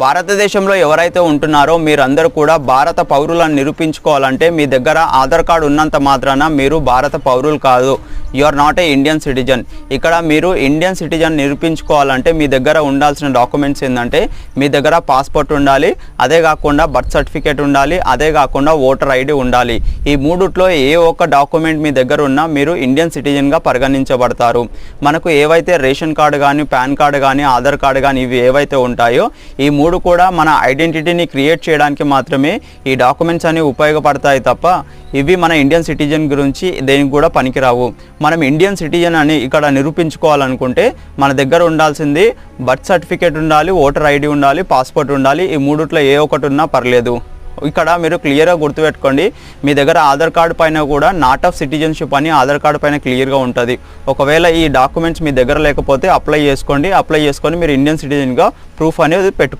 భారతదేశంలో ఎవరైతే ఉంటున్నారో మీరందరూ కూడా భారత పౌరులను నిరూపించుకోవాలంటే మీ దగ్గర ఆధార్ కార్డు ఉన్నంత మాత్రాన మీరు భారత పౌరులు కాదు. You are not a Indian citizen ఇక్కడ మీరు ఇండియన్ సిటిజన్ నిరూపించుకోవాలంటే మీ దగ్గర ఉండాల్సిన డాక్యుమెంట్స్ ఏంటంటే మీ దగ్గర పాస్పోర్ట్ ఉండాలి అదే కాకుండా బర్త్ సర్టిఫికేట్ ఉండాలి అదే కాకుండా ఓటర్ ఐడి ఉండాలి. ఈ మూడుట్లో ఏ ఒక్క డాక్యుమెంట్ మీ దగ్గర ఉన్నా మీరు ఇండియన్ సిటిజన్గా పరిగణించబడతారు. మనకు ఏవైతే రేషన్ కార్డు కానీ పాన్ కార్డు కానీ ఆధార్ కార్డు కానీ ఇవి ఏవైతే ఉంటాయో ఈ మూడు కూడా మన ఐడెంటిటీని క్రియేట్ చేయడానికి మాత్రమే ఈ డాక్యుమెంట్స్ అనేవి ఉపయోగపడతాయి తప్ప ఇవి మన ఇండియన్ సిటిజన్ గురించి దేనికి కూడా పనికిరావు. మనం ఇండియన్ సిటిజన్ అని ఇక్కడ నిరూపించుకోవాలనుకుంటే మన దగ్గర ఉండాల్సింది బర్త్ సర్టిఫికేట్ ఉండాలి ఓటర్ ఐడి ఉండాలి పాస్పోర్ట్ ఉండాలి ఈ మూడిట్లో ఏ ఒకటి ఉన్నా పర్లేదు. ఇక్కడ మీరు క్లియర్గా గుర్తుపెట్టుకోండి మీ దగ్గర ఆధార్ కార్డు పైన కూడా నాట్ ఆఫ్ సిటిజన్షిప్ అని ఆధార్ కార్డు పైన క్లియర్గా ఉంటుంది. ఒకవేళ ఈ డాక్యుమెంట్స్ మీ దగ్గర లేకపోతే అప్లై చేసుకోండి అప్లై చేసుకొని మీరు ఇండియన్ సిటిజన్గా ప్రూఫ్ అనేది పెట్టుకోండి.